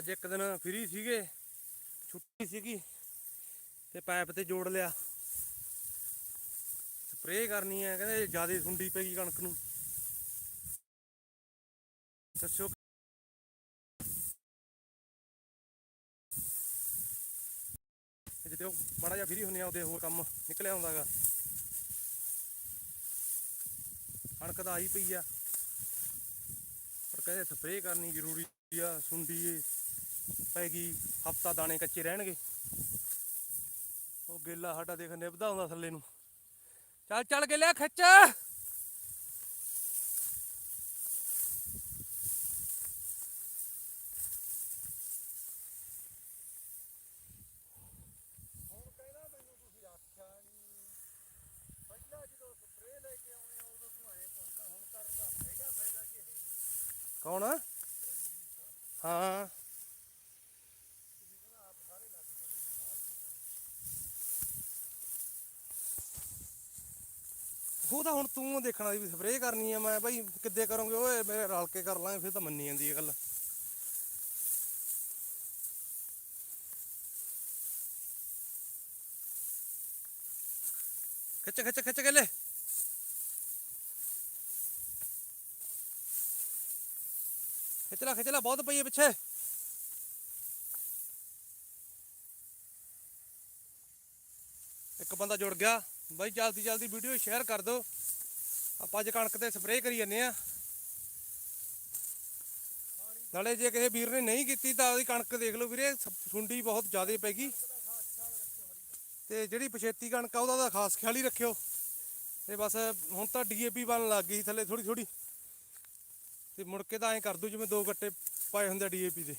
ਅੱਜ ਇੱਕ ਦਿਨ ਫ੍ਰੀ ਸੀਗੇ, ਛੁੱਟੀ ਸੀਗੀ ਤੇ ਪਾਈਪ ਤੇ ਜੋੜ ਲਿਆ। ਸਪਰੇਅ ਕਰਨੀ ਹੈ ਕਹਿੰਦੇ ਜ਼ਿਆਦਾ ਸੁੰਡੀ ਪੈ ਗਈ ਕਣਕ ਨੂੰ। ਦੱਸੋ। ਜਿੱਤੇ ਮਾੜਾ ਜਿਹਾ ਫ੍ਰੀ ਹੁੰਨੇ ਆ, ਉਹਦੇ ਹੋਰ ਕੰਮ ਨਿਕਲਿਆ ਹੁੰਦਾਗਾ ਕਣਕ ਤਾਂ ਆਈ ਪਈ ਆ। ਪਰ ਕਹਿੰਦੇ ਸਪਰੇਅ ਕਰਨੀ ਜ਼ਰੂਰੀ ਆ, ਸੁੰਡੀ ਪੈ ਗਈ ਹਫਤਾ ਦਾਣੇ ਕੱਚੇ ਰਹਿਣਗੇ। ਉਹ ਗੇਲਾ ਸਾਡਾ ਦੇਖ ਨਿਭਦਾ ਹੁੰਦਾ ਥੱਲੇ ਨੂੰ। ਚੱਲ ਚੱਲ ਗੇਲਿਆ ਖਿੱਚ। ਕੌਣ? ਹਾਂ। ਉਹ ਤਾਂ ਹੁਣ ਤੂੰ ਦੇਖਣਾ ਵੀ ਸਪਰੇਅ ਕਰਨੀ ਆ, ਮੈਂ ਭਾਈ ਕਿੱਦੇ ਕਰੋਗੇ? ਓਏ, ਮੇਰੇ ਰਲ ਕੇ ਕਰ ਲਾਂਗੇ, ਫਿਰ ਤਾਂ ਮੰਨੀ ਜਾਂਦੀ ਹੈ ਗੱਲ। ਖਿੱਚ ਖਿੱਚ ਖਿੱਚ ਕੇ ਲੈ। ਖਿੱਚ ਲੈ ਖਿੱਚ ਲੈ, ਬਹੁਤ ਪਈ ਹੈ ਪਿੱਛੇ। ਇੱਕ ਬੰਦਾ ਜੁੜ ਗਿਆ। ਬਾਈ, ਜਲਦੀ ਜਲਦੀ ਵੀਡੀਓ ਸ਼ੇਅਰ ਕਰ ਦਿਓ। ਆਪਾਂ ਅੱਜ ਕਣਕ ਤੇ ਸਪਰੇਅ ਕਰੀ ਜੰਨੇ ਆ ਨਾਲੇ ਜੇ ਕਿਸੇ ਵੀਰ ਨੇ ਨਹੀਂ ਕੀਤੀ ਤਾਂ ਉਹਦੀ ਕਣਕ ਦੇਖ ਲਓ ਵੀਰੇ, ਸ- ਸੁੰਡੀ ਬਹੁਤ ਜ਼ਿਆਦਾ ਪੈ ਗਈ। ਤੇ ਜਿਹੜੀ ਪਛੇਤੀ ਕਣਕ ਆ, ਉਹਦਾ ਤਾਂ ਖਾਸ ਖਿਆਲ ਹੀ ਰੱਖਿਓ। ਤੇ ਬਸ ਹੁਣ ਤਾਂ ਡੀਏਪੀ ਬਣਨ ਲੱਗ ਗਈ ਥੱਲੇ ਥੋੜੀ ਥੋੜੀ ਤੇ ਮੁੜ ਕੇ ਤਾਂ ਐਂ ਕਰ ਦੂ ਜਿਵੇਂ ਦੋ ਗੱਟੇ ਪਾਏ ਹੁੰਦੇ ਡੀਏਪੀ ਦੇ।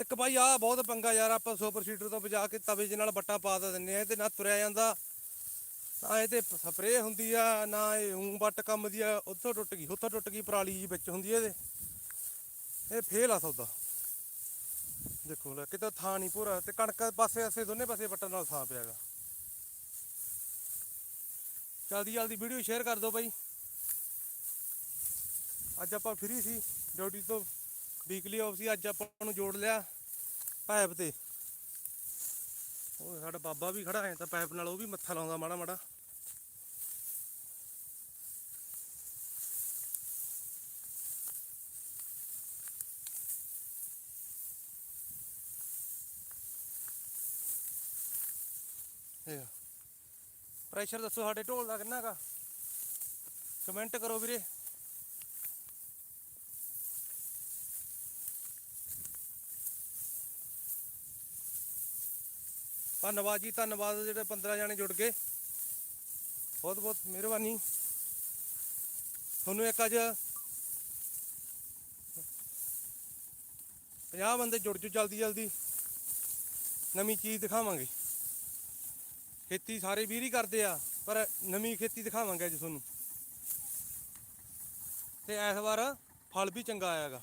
ਇੱਕ ਭਾਈ ਆ ਬਹੁਤ ਪੰਗਾ ਯਾਰ, ਆਪਾਂ ਸੁਪਰ ਸੀਡਰ ਤੋਂ ਬਜਾ ਕੇ ਤਵੇ ਦੇ ਨਾਲ ਬੱਟਾ ਪਾ ਤਾਂ ਦਿੰਨੇ ਆ ਤੇ ਨਾ ਤੁਰਿਆ ਜਾਂਦਾ, ਨਾ ਇਹ ਤੇ ਸਪਰੇਅ ਹੁੰਦੀ ਆ, ਨਾ ਇਹ ਊਂ ਬੱਟ ਕੰਮ ਦੀ ਆ, ਉੱਥੋਂ ਟੁੱਟ ਗਈ, ਉੱਥੋਂ ਟੁੱਟ ਗਈ ਪਰਾਲੀ ਜੀ ਵਿੱਚ ਹੁੰਦੀ ਆ ਇਹਦੇ। ਇਹ ਫੇਲ ਆ ਸੌਦਾ। ਦੇਖੋ, ਲੈ ਕਿਤੇ ਥਾਂ ਨਹੀਂ ਪੂਰਾ, ਤੇ ਕਣਕ ਪਾਸੇ ਆਸੇ ਦੋਨੇ ਪਾਸੇ ਬੱਟਾਂ ਨਾਲ ਥਾਂ ਪਿਆਗਾ ਜਲਦੀ ਜਲਦੀ ਵੀਡੀਓ ਸ਼ੇਅਰ ਕਰ ਦਿਓ ਬਾਈ। ਅੱਜ ਆਪਾਂ ਫ੍ਰੀ ਸੀ, ਡਿਊਟੀ ਤੋਂ ਵੀਕਲੀ ਆਫ ਸੀ ਅੱਜ ਆਪਾਂ ਨੂੰ ਜੋੜ ਲਿਆ ਪਾਈਪ ਤੇ। ਉਹ ਸਾਡਾ ਬਾਬਾ ਵੀ ਖੜਾ ਹੈ ਤਾਂ ਪਾਈਪ ਨਾਲ ਉਹ ਵੀ ਮੱਥਾ ਲਾਉਂਦਾ ਮਾੜਾ ਮਾੜਾ। ਇਹ ਪ੍ਰੈਸ਼ਰ ਦੱਸੋ ਸਾਡੇ ਢੋਲ ਦਾ ਕਿੰਨਾ ਕਾ ਕਮੈਂਟ ਕਰੋ ਵੀਰੇ। ਧੰਨਵਾਦ ਜੀ, ਧੰਨਵਾਦ ਜਿਹੜੇ 15 ਜਾਣੇ ਜੁੜ ਗਏ। ਬਹੁਤ ਬਹੁਤ ਮਿਹਰਬਾਨੀ। ਤੁਹਾਨੂੰ ਇੱਕ ਅੱਜ 50 ਬੰਦੇ ਜੁੜ ਜੂ ਜਲਦੀ ਜਲਦੀ। ਨਵੀਂ ਚੀਜ਼ ਦਿਖਾਵਾਂਗੇ। ਖੇਤੀ ਸਾਰੇ ਵੀਰ ਹੀ ਕਰਦੇ ਆ, ਪਰ ਨਵੀਂ ਖੇਤੀ ਦਿਖਾਵਾਂਗੇ ਅੱਜ ਤੁਹਾਨੂੰ। ਤੇ ਇਸ ਵਾਰ ਫਲ ਵੀ ਚੰਗਾ ਆਇਆਗਾ।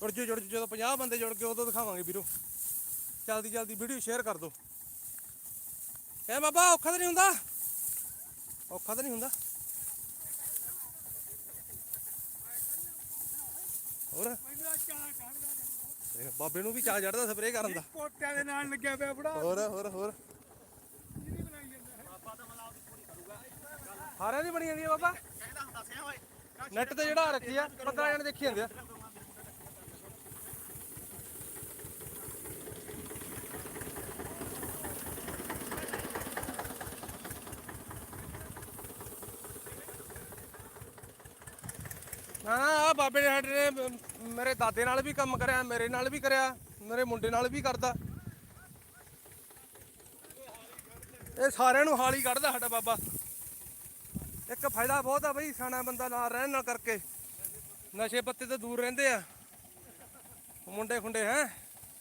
ਜੁੜ ਜੂ ਜੁੜ ਜੂ ਜਦੋਂ 50 ਬੰਦੇ ਜੁੜ ਗਏ, ਉਦੋਂ ਦਿਖਾਵਾਂਗੇ ਵੀਰੋ। ਜਲਦੀ ਜਲਦੀ ਵੀਡੀਓ ਸ਼ੇਅਰ ਕਰ ਦਿਓ। ਕਹਿ ਬਾਬਾ ਔਖਾ ਤਾਂ ਨਹੀਂ ਹੁੰਦਾ? ਔਖਾ ਤਾਂ ਨਹੀਂ ਹੁੰਦਾ? ਹੋਰ? ਇਹ ਬਾਬੇ ਨੂੰ ਵੀ ਚਾਹ ਚੜਦਾ ਸਪਰੇਅ ਕਰਨ ਦਾ। ਪੋਟਿਆਂ ਦੇ ਨਾਲ ਲੱਗਿਆ ਪਿਆ ਬੜਾ। ਹੋਰ ਹੋਰ ਹੋਰ। ਹਾਰਿਆਂ ਦੀ ਬਣੀ ਜਾਂਦੀ ਆ ਬਾਬਾ? ਨੈਟ ਤੇ ਜਿਹੜਾ ਰੱਖੀ ਆ 15 ਜਣੇ ਦੇਖੀ ਜਾਂਦੇ ਆ। ਨਾ ਨਾ ਆ ਬਾਬੇ ਨੇ ਸਾਡੇ ਨੇ ਮੇਰੇ ਦਾਦੇ ਨਾਲ ਵੀ ਕੰਮ ਕਰਿਆ, ਮੇਰੇ ਨਾਲ ਵੀ ਕਰਿਆ, ਮੇਰੇ ਮੁੰਡੇ ਨਾਲ ਵੀ ਕਰਦਾ। ਇਹ ਸਾਰਿਆਂ ਨੂੰ ਹਾਲੀ ਕੱਢਦਾ ਸਾਡਾ ਬਾਬਾ। ਇੱਕ ਫਾਇਦਾ ਬਹੁਤ ਆ ਬਈ, ਸਿਆਣਾ ਬੰਦਾ ਨਾਲ ਰਹਿਣ ਨਾਲ ਕਰਕੇ। ਨਸ਼ੇ ਪੱਤੇ ਤੋਂ ਦੂਰ ਰਹਿੰਦੇ ਆ। ਮੁੰਡੇ ਖੁੰਡੇ, ਹੈ?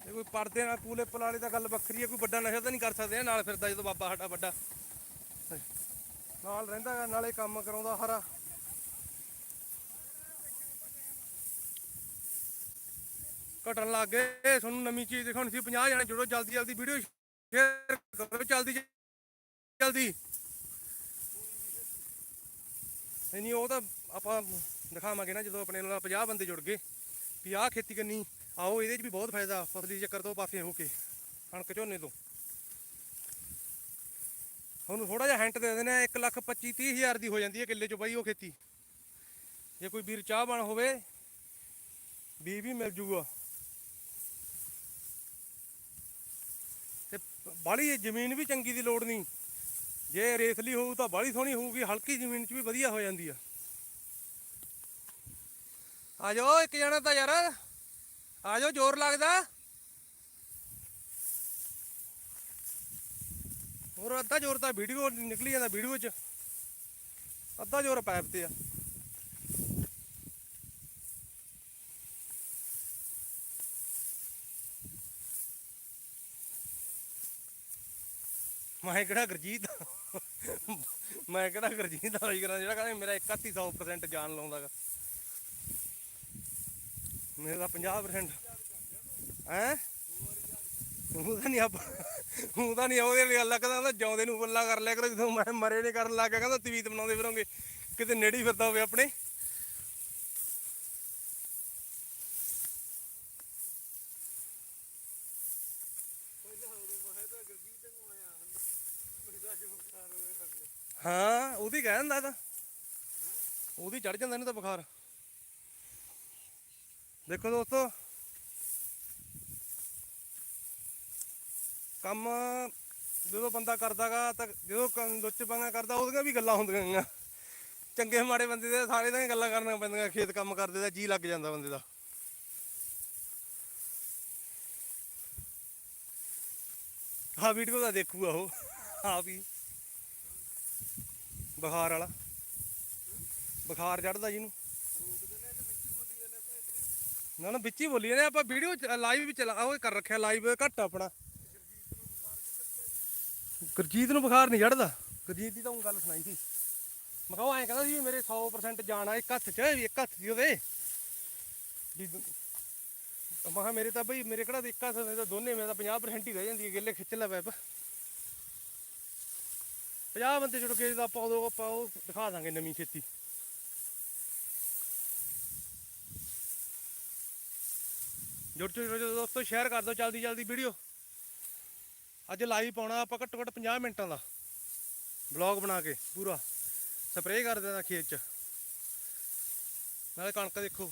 ਇਹ ਕੋਈ ਪੜਦੇ ਨਾਲ ਕੂਲੇ ਪਲਾਲੇ ਦਾ ਗੱਲ ਵੱਖਰੀ ਹੈ ਕੋਈ ਵੱਡਾ ਨਸ਼ਾ ਤਾਂ ਨਹੀਂ ਕਰ ਸਕਦੇ ਨਾਲ ਫਿਰਦਾ ਜਦੋਂ ਬਾਬਾ ਸਾਡਾ ਵੱਡਾ। ਨਾਲ ਰਹਿੰਦਾ ਨਾਲੇ ਕੰਮ ਕਰਾਉਂਦਾ ਹਰਾ ਘਟਣ ਲੱਗ ਗਏ। ਤੁਹਾਨੂੰ ਨਵੀਂ ਚੀਜ਼ ਦਿਖਾਉਣੀ ਸੀ। 50 ਜਣੇ ਜੁੜੋ ਜਲਦੀ ਜਲਦੀ। ਵੀਡੀਓ ਸ਼ੇਅਰ ਕਰੋ। ਜਲਦੀ ਜਲਦੀ। ਨਹੀਂ ਉਹ ਤਾਂ ਆਪਾਂ ਦਿਖਾਵਾਂਗੇ ਨਾ, ਜਦੋਂ ਆਪਣੇ ਨਾਲ 50 ਬੰਦੇ ਜੁੜ ਗਏ। ਵੀ ਆਹ ਖੇਤੀ ਕਰਨੀ, ਆਓ, ਇਹਦੇ 'ਚ ਵੀ ਬਹੁਤ ਫਾਇਦਾ। ਫਸਲੀ ਚੱਕਰ ਤੋਂ ਪਾਸੇ ਹੋ ਕੇ, ਕਣਕ ਝੋਨੇ ਤੋਂ। ਤੁਹਾਨੂੰ ਥੋੜਾ ਜਿਹਾ ਹੈਂਟ ਦੇ ਦਿੰਦੇ ਆ 1 ਲੱਖ 25 30 ਹਜ਼ਾਰ ਦੀ ਹੋ ਜਾਂਦੀ ਹੈ ਕਿੱਲੇ 'ਚ ਬਾਈ ਉਹ ਖੇਤੀ। ਜੇ ਕੋਈ ਵੀਰ ਚਾਹ ਚਾਹਵਾਨ ਹੋਵੇ ਬੀ ਵੀ ਮਿਲ ਜੂਗਾ। ਤੇ ਬਾਹਲੀ ਜ਼ਮੀਨ ਵੀ ਚੰਗੀ ਦੀ ਲੋੜ ਨਹੀਂ। ਜੇ ਰੇਤਲੀ ਹੋਊ ਤਾਂ ਬਾਹਲੀ ਸੋਹਣੀ ਹੋਊਗੀ, ਹਲਕੀ ਜ਼ਮੀਨ 'ਚ ਵੀ ਵਧੀਆ ਹੋ ਜਾਂਦੀ ਆ। ਆ ਜਾਓ ਇੱਕ ਜਣਾ ਤਾਂ ਯਾਰ। ਆ ਜਾਓ ਜ਼ੋਰ ਲੱਗਦਾ। ਹੋਰ ਅੱਧਾ ਜ਼ੋਰ ਤਾਂ ਵੀਡੀਓ ਨਿਕਲੀ ਜਾਂਦਾ, ਵੀਡੀਓ 'ਚ। ਅੱਧਾ ਜ਼ੋਰ ਪਾਈਪ ਤੇ ਆ। ਮੈਂ ਕਿਹੜਾ ਗੁਰਜੀਤ ਆ? ਮੈਂ ਕਿਹੜਾ ਗੁਰਜੀਤ ਦਾ ਕਰਾਂ, ਜਿਹੜਾ ਕਹਿੰਦਾ ਮੇਰਾ 3100% ਜਾਨ ਲਾਉਂਦਾਗਾ ਮੇਰਾ 50% ਹੈ? ਉਹ ਤਾਂ ਨਹੀਂ ਆਪ ਉਹ ਤਾਂ ਨਹੀਂ ਉਹਦੇ ਲਈ ਅੱਲਾ ਕਹਿੰਦਾ ਜਿਉਂਦੇ ਨੂੰ ਬੱਲਾ ਕਰ ਲਿਆ ਕਰੋ, ਜਦੋਂ ਮੈਂ ਮਰੇ ਨੇ ਕਰਨ ਲੱਗ ਗਿਆ, ਕਹਿੰਦਾ ਤਵੀਤ ਬਣਾਉਂਦੇ ਫਿਰੋਂਗੇ। ਕਿਤੇ ਨੇੜੇ ਫਿਰਦਾ ਹੋਵੇ ਆਪਣੇ। ਹਾਂ, ਉਹਦੀ ਕਹਿ ਦਿੰਦਾ ਤਾਂ। ਉਹਦੀ ਚੜ ਜਾਂਦਾ ਇਹਨੂੰ ਤਾਂ ਬੁਖਾਰ। ਦੇਖੋ ਦੋਸਤੋ। ਕੰਮ ਜਦੋਂ ਬੰਦਾ ਕਰਦਾਗਾ ਤਾਂ ਜਦੋਂ ਕ- ਲੁੱਚ ਪੰਗਾ ਕਰਦਾ, ਉਹਦੀਆਂ ਵੀ ਗੱਲਾਂ ਹੁੰਦੀਆਂ ਗੀਆਂ। ਚੰਗੇ ਮਾੜੇ ਬੰਦੇ ਦੇ ਸਾਰੇ ਦੀਆਂ ਗੱਲਾਂ ਕਰਨੀਆਂ ਪੈਂਦੀਆਂ, ਖੇਤ ਕੰਮ ਕਰਦੇ ਦਾ ਜੀ ਲੱਗ ਜਾਂਦਾ ਬੰਦੇ ਦਾ। ਹਾਂ ਵੀਡੀਓ ਦਾ ਦੇਖੂਗਾ ਉਹ, ਆਪ ਹੀ। ਬੁਖਾਰ ਵਾਲਾ। ਬੁਖਾਰ ਚੜਦਾ ਜਿਹਨੂੰ। ਨਾ ਨਾ, ਵਿੱਚ ਹੀ ਬੋਲੀ ਜਾਂਦੇ ਆਪਾਂ ਵੀਡੀਓ ਲਾਈਵ ਵੀ ਚਲਾ ਉਹ ਕਰ ਰੱਖਿਆ ਲਾਈਵ ਘੱਟ ਆਪਣਾ। ਗੁਰਜੀਤ ਨੂੰ ਬੁਖਾਰ ਨਹੀਂ ਚੜਦਾ ਗੁਰਜੀਤ ਦੀ ਤਾਂ ਉਹ ਗੱਲ ਸੁਣਾਈ ਸੀ। ਮੈਂ ਕਿਹਾ ਉਹ ਐਂ ਕਹਿੰਦਾ ਸੀ ਮੇਰੇ 100% ਜਾਣਾ ਇੱਕ ਹੱਥ 'ਚ ਇੱਕ ਹੱਥ ਦੀ ਉਹਦੇ ਵੀ ਮੈਂ ਕਿਹਾ ਮੇਰੇ ਤਾਂ ਬਈ, ਮੇਰੇ ਕਿਹੜਾ ਇੱਕ ਹੱਥ, ਮੇਰੇ ਤਾਂ ਦੋਨੇ ਮੇਰੇ ਤਾਂ 50% ਹੀ ਰਹਿ ਜਾਂਦੀ ਹੈ, ਗਿੱਲੇ ਖਿੱਚ ਲੈ ਪੈਪ। 50 ਬੰਦੇ ਜੁੜ ਗਏ, ਜਦੋਂ ਆਪਾਂ ਉਦੋਂ ਆਪਾਂ ਉਹ ਦਿਖਾ ਦਾਂਗੇ ਨਵੀਂ ਖੇਤੀ। ਜੁੜ ਜੁੜ ਦੋਸਤੋ ਸ਼ੇਅਰ ਕਰ ਦਿਓ ਜਲਦੀ ਜਲਦੀ ਵੀਡੀਓ। ਅੱਜ ਲਾਈਵ ਪਾਉਣਾ ਆਪਾਂ ਘੱਟੋ ਘੱਟ 50 ਮਿੰਟਾਂ ਦਾ। ਵਲੌਗ ਬਣਾ ਕੇ ਪੂਰਾ। ਸਪਰੇਅ ਕਰ ਦੇਣਾ ਖੇਤ 'ਚ। ਨਾਲੇ ਕਣਕ ਦੇਖੋ।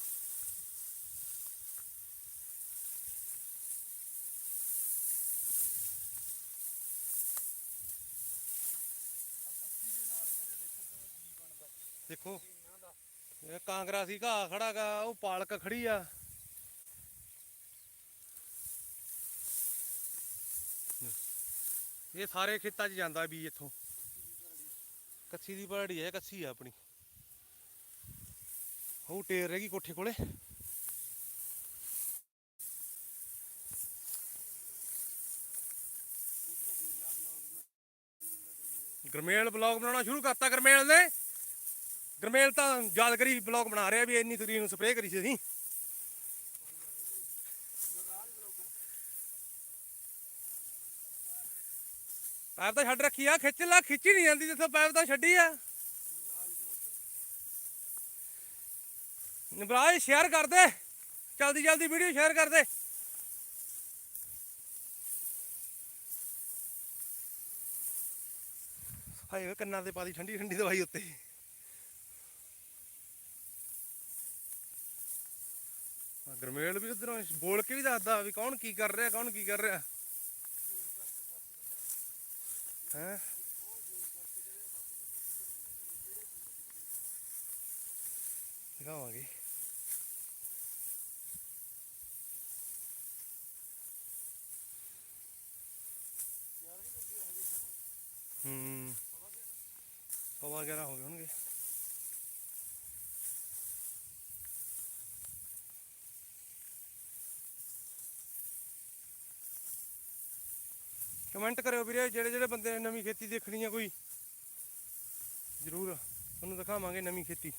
ਦੇਖੋ, ਇਹ ਕਾਂਗਰਾ ਸੀ ਘਾਹ ਖੜਾ ਗਾ, ਉਹ ਪਾਲਕ ਖੜੀ ਆ। ਇਹ ਸਾਰੇ ਖੇਤਾਂ 'ਚ ਜਾਂਦਾ ਵੀ ਇੱਥੋਂ। ਕੱਸੀ ਦੀ ਪਹਾੜੀ ਹੈ, ਕੱਸੀ ਆ ਆਪਣੀ। ਉਹ ਟੇਰ ਰਹਿ ਗਈ ਕੋਠੇ ਕੋਲੇ। ਗਰਮੇਲ ਬਲੌਗ ਬਣਾਉਣਾ ਸ਼ੁਰੂ ਕਰਤਾ ਗਰਮੇਲ ਨੇ। ਗਰਮੇਲ ਤਾਂ ਯਾਦਗਰੀ ਬਲੌਗ ਬਣਾ ਰਿਹਾ ਵੀ ਇੰਨੀ ਤਰੀਕ ਨੂੰ ਸਪਰੇਅ ਕਰੀ ਸੀ ਅਸੀਂ। ਪੈਪ ਤਾਂ ਛੱਡ ਰੱਖੀ ਆ, ਖਿੱਚ ਲਾ, ਖਿੱਚੀ ਨਹੀਂ ਜਾਂਦੀ ਜਿੱਥੋਂ ਪੈਪ ਤਾਂ ਛੱਡੀ ਆ। ਨਬਰਾਜ ਸ਼ੇਅਰ ਕਰ ਦੇ। ਜਲਦੀ ਜਲਦੀ ਵੀਡੀਓ ਸ਼ੇਅਰ ਕਰ ਦੇ। ਹਾਏ ਕੰਨਾਂ ਤੇ ਪਾਦੀ ਠੰਡੀ ਠੰਡੀ ਦਵਾਈ ਉੱਤੇ। ਆ ਗਰਮੇਲ ਵੀ ਉਧਰੋਂ ਬੋਲ ਕੇ ਵੀ ਦੱਸਦਾ ਵੀ ਕੌਣ ਕੀ ਕਰ ਰਿਹਾ, ਕੌਣ ਕੀ ਕਰ ਰਿਹਾ। ਹੈ? ਦਿਖਾਵਾਂਗੇ। ਹੂੰ। ਸਵਾ ਗਿਆਰਾਂ ਹੋ ਗਏ ਕਮੈਂਟ ਕਰਿਓ ਵੀਰੇ, ਜਿਹੜੇ ਜਿਹੜੇ ਬੰਦੇ ਨੇ ਨਵੀਂ ਖੇਤੀ ਦੇਖਣੀ ਆ ਕੋਈ, ਜ਼ਰੂਰ ਤੁਹਾਨੂੰ ਦਿਖਾਵਾਂਗੇ ਨਵੀਂ ਖੇਤੀ।